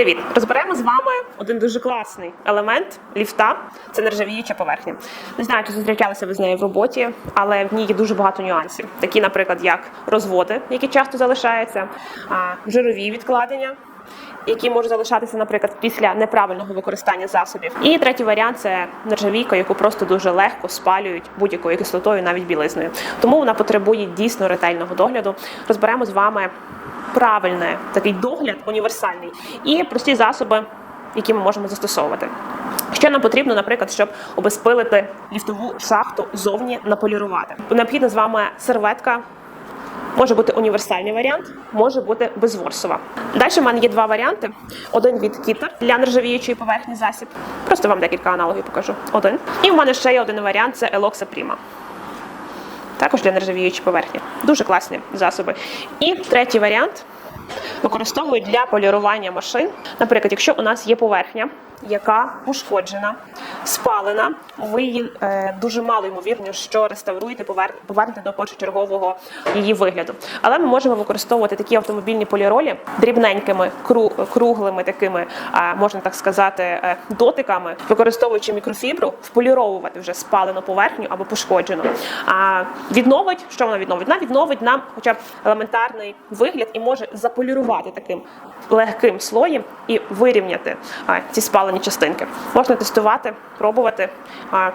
Привіт! Розберемо з вами один дуже класний елемент ліфта це нержавіюча поверхня. Не знаю, чи зустрічалися ви з нею в роботі, але в ній є дуже багато нюансів, такі, наприклад, як розводи, які часто залишаються, жирові відкладення. Які можуть залишатися, наприклад, після неправильного використання засобів. І третій варіант це нержавійка, яку просто дуже легко спалюють будь-якою кислотою, навіть білизною. Тому вона потребує дійсно ретельного догляду. Розберемо з вами правильний такий догляд універсальний і прості засоби, які ми можемо застосовувати. Що нам потрібно, наприклад, щоб обезпилити ліфтову шахту зовні наполірувати? Необхідна з вами серветка. Може бути універсальний варіант, може бути безворсова. Далі в мене є два варіанти: один від Кітер для нержавіючої поверхні засіб. Просто вам декілька аналогів покажу. Один. І в мене ще є один варіант це Eloxa Prima. Також для нержавіючої поверхні. Дуже класні засоби. І третій варіант використовують для полірування машин. Наприклад, якщо у нас є поверхня, яка пошкоджена, спалена, ви її е, дуже мало ймовірно, що реставруєте, повернете до першочергового її вигляду. Але ми можемо використовувати такі автомобільні поліролі дрібненькими, кру- круглими такими, е, можна так сказати, е, дотиками, використовуючи мікрофібру, вполіровувати вже спалену поверхню або пошкоджену. А відновить, що вона відновить? Вона відновить нам хоча б елементарний вигляд і може заполірувати таким легким слоєм і вирівняти ці спалені частинки. Можна тестувати, пробувати,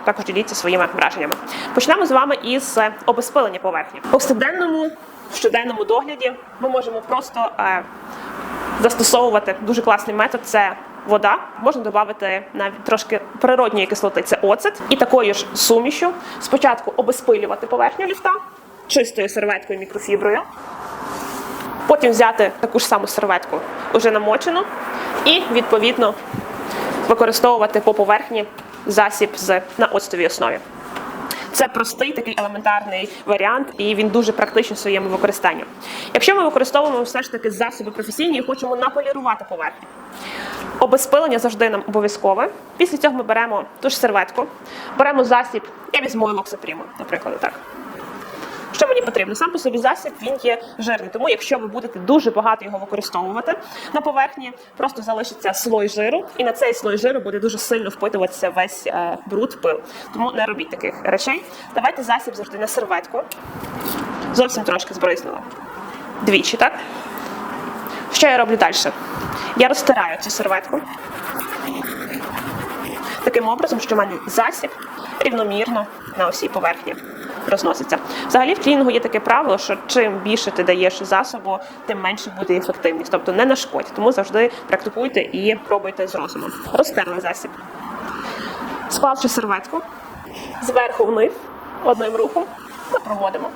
також діліться своїми враженнями. Почнемо з вами із е, обезпилення поверхні. В повсякденному щоденному догляді ми можемо просто е, застосовувати дуже класний метод. Це вода. Можна додати навіть трошки природньої кислоти. Це оцет, і такою ж сумішю спочатку обезпилювати поверхню ліфта чистою серветкою мікрофіброю. Потім взяти таку ж саму серветку, уже намочену, і відповідно використовувати по поверхні засіб з на оцтовій основі. Це простий такий елементарний варіант, і він дуже практичний в своєму використанні. Якщо ми використовуємо все ж таки засоби професійні і хочемо наполірувати поверхню, обезпилення завжди нам обов'язкове. Після цього ми беремо ту ж серветку, беремо засіб, я візьму локсапріму, наприклад, так. Що мені потрібно? Сам по собі засіб він є жирний. Тому якщо ви будете дуже багато його використовувати на поверхні, просто залишиться слой жиру, і на цей слой жиру буде дуже сильно впитуватися весь е, бруд, пил. Тому не робіть таких речей. Давайте засіб завжди на серветку. Зовсім трошки збризнула. Двічі, так? Що я роблю далі? Я розтираю цю серветку. Таким образом, що в мене засіб рівномірно на усій поверхні розноситься. Взагалі в клінінгу є таке правило, що чим більше ти даєш засобу, тим менше буде ефективність. Тобто не нашкодь. Тому завжди практикуйте і пробуйте з розумом. Розтерли засіб. Склавши серветку зверху вниз одним рухом, ми проводимо.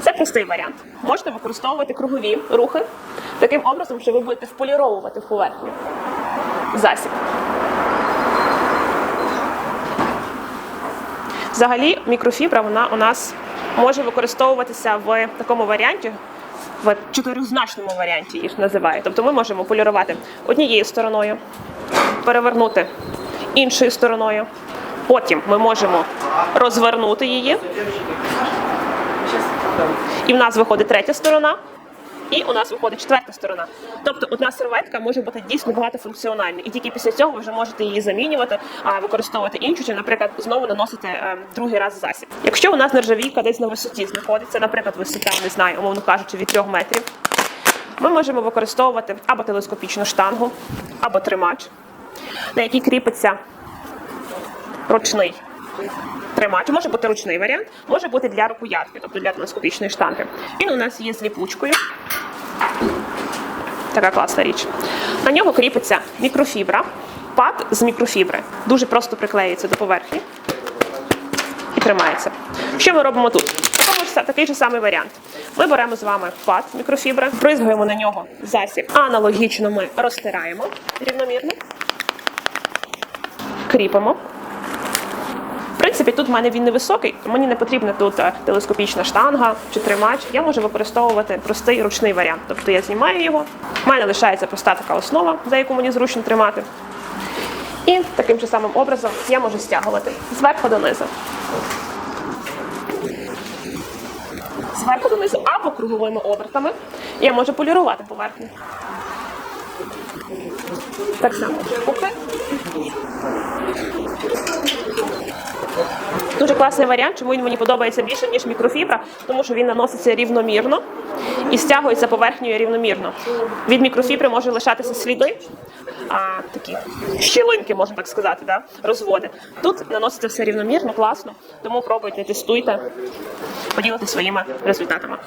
Це простий варіант. Можете використовувати кругові рухи таким образом, що ви будете вполіровувати в поверхню засіб. Взагалі, мікрофібра вона у нас може використовуватися в такому варіанті, в чотиризначному варіанті їх називають. Тобто ми можемо полірувати однією стороною, перевернути іншою стороною. Потім ми можемо розвернути її. І в нас виходить третя сторона, і у нас виходить четверта сторона. Тобто одна серветка може бути дійсно багатофункціональна, і тільки після цього ви вже можете її замінювати, а використовувати іншу, чи, наприклад, знову наносити е, другий раз засіб. Якщо у нас нержавійка десь на висоті знаходиться, наприклад, висота, не знаю, умовно кажучи, від 3 метрів, ми можемо використовувати або телескопічну штангу, або тримач, на який кріпиться ручний тримач. Може бути ручний варіант, може бути для рукоятки, тобто для телескопічної штанги. Він у нас є з ліпучкою. Така класна річ. На нього кріпиться мікрофібра, пад з мікрофібри. Дуже просто приклеюється до поверхні і тримається. Що ми робимо тут? Такий же самий варіант. Ми беремо з вами пад мікрофібри, бризгаємо на нього засіб. Аналогічно ми розтираємо рівномірно, кріпимо. Принципі, тут в мене він невисокий, мені не потрібна тут е, телескопічна штанга чи тримач. Я можу використовувати простий ручний варіант. Тобто я знімаю його, в мене лишається проста така основа, за яку мені зручно тримати. І таким же самим образом я можу стягувати зверху донизу. Зверху донизу або круговими обертами я можу полірувати поверхню. Так само. Класний варіант, чому він мені подобається більше, ніж мікрофібра, тому що він наноситься рівномірно і стягується поверхнею рівномірно. Від мікрофібри може лишатися сліди, а, такі щілинки, можна так сказати, да? розводи. Тут наноситься все рівномірно, класно, тому пробуйте, тестуйте, поділитися своїми результатами.